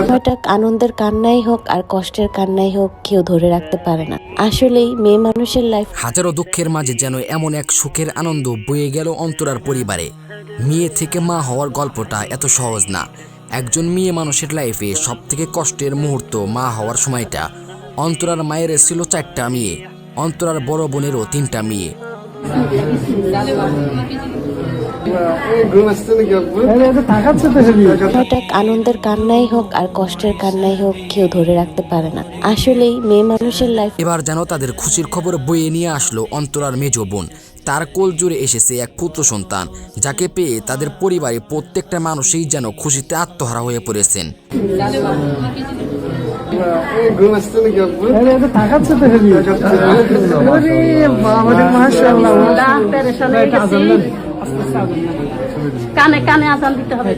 সময়টা আনন্দের কান্নাই হোক আর কষ্টের কান্নাই হোক কেউ ধরে রাখতে পারে না। আসলেই মেয়ে মানুষের লাইফ হাজারো দুঃখের মাঝে যেন এমন এক সুখের আনন্দ বয়ে গেল অন্তরার পরিবারে। মেয়ে থেকে মা হওয়ার গল্পটা এত সহজ না। একজন মেয়ে মানুষের লাইফে সব থেকে কষ্টের মুহূর্ত মা হওয়ার সময়টা। অন্তরার মায়ের ছিল চারটা মেয়ে। অন্তরার বড় বোনেরও তিনটা মেয়ে। Thank you. আনন্দের কান্নাই হোক আর কষ্টের কান্নাই হোক কেউ ধরে রাখতে পারে না। আসলেই মেয়ে মানুষের লাইফ এবার যেন তাদের খুশির খবর বয়ে নিয়ে আসলো অন্তরার মেজ বোন। তার কোল জুড়ে এসেছে এক পুত্র সন্তান যাকে পেয়ে তাদের পরিবারে প্রত্যেকটা মানুষই যেন খুশিতে আত্মহারা হয়ে পড়েছেন। কানে কানে আজান দিতে হবে।